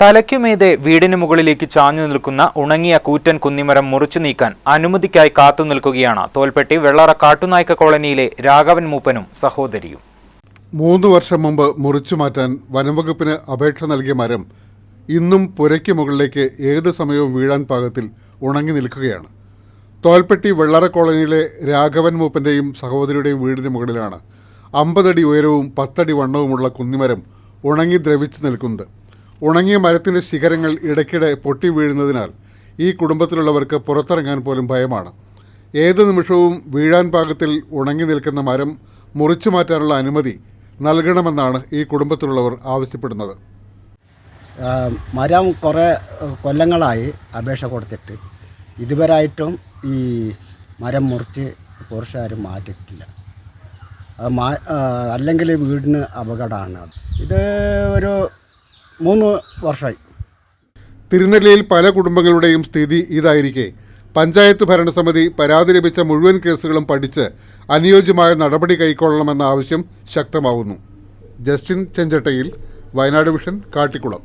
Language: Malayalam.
തലയ്ക്കുമീതെ വീടിന് മുകളിലേക്ക് ചാഞ്ഞു നിൽക്കുന്ന ഉണങ്ങിയ കൂറ്റൻ കുന്നിമരം മുറിച്ചു നീക്കാൻ അനുമതിക്കായി കാത്തു നിൽക്കുകയാണ് തോൽപ്പെട്ടി വെള്ളറ കാട്ടുനായ്ക്ക കോളനിയിലെ രാഘവൻ മൂപ്പനും സഹോദരിയും. മൂന്ന് വർഷം മുമ്പ് മുറിച്ചു മാറ്റാൻ വനംവകുപ്പിന് അപേക്ഷ നൽകിയ മരം ഇന്നും പുരയ്ക്ക് മുകളിലേക്ക് ഏത് സമയവും വീഴാൻ പാകത്തിൽ ഉണങ്ങി നിൽക്കുകയാണ്. തോൽപ്പെട്ടി വെള്ളറ കോളനിയിലെ രാഘവൻ മൂപ്പന്റെയും സഹോദരിയുടെയും വീടിന് മുകളിലാണ് അമ്പതടി ഉയരവും പത്തടി വണ്ണവുമുള്ള കുന്നിമരം ഉണങ്ങി ദ്രവിച്ചു നിൽക്കുന്നത്. ഉണങ്ങിയ മരത്തിന്റെ ശിഖരങ്ങൾ ഇടയ്ക്കിടെ പൊട്ടി വീഴുന്നതിനാൽ ഈ കുടുംബത്തിലുള്ളവർക്ക് പുറത്തിറങ്ങാൻ പോലും ഭയമാണ്. ഏത് നിമിഷവും വീഴാൻ പാകത്തിൽ ഉണങ്ങി നിൽക്കുന്ന മരം മുറിച്ചു മാറ്റാനുള്ള അനുമതി നൽകണമെന്നാണ് ഈ കുടുംബത്തിലുള്ളവർ ആവശ്യപ്പെടുന്നത്. മരം കുറേ കൊല്ലങ്ങളായി അപേക്ഷ കൊടുത്തിട്ട് ഇതുവരായിട്ടും ഈ മരം മുറിച്ച് പുരുഷാരും മാറ്റിയിട്ടില്ല. അല്ലെങ്കിൽ വീടിന് അപകടമാണ് ഇത് ഒരു മൂന്ന് വർഷമായി. തിരുനെല്ലിയിൽ പല കുടുംബങ്ങളുടെയും സ്ഥിതി ഇതായിരിക്കെ. പഞ്ചായത്ത് ഭരണസമിതി പരാതി ലഭിച്ച മുഴുവൻ കേസുകളും പഠിച്ച് അനുയോജ്യമായ നടപടി കൈക്കൊള്ളണമെന്ന ആവശ്യം ശക്തമാവുന്നു. ജസ്റ്റിൻ ചെഞ്ചട്ടയിൽ വയനാട് വിഷൻ കാട്ടിക്കുളം.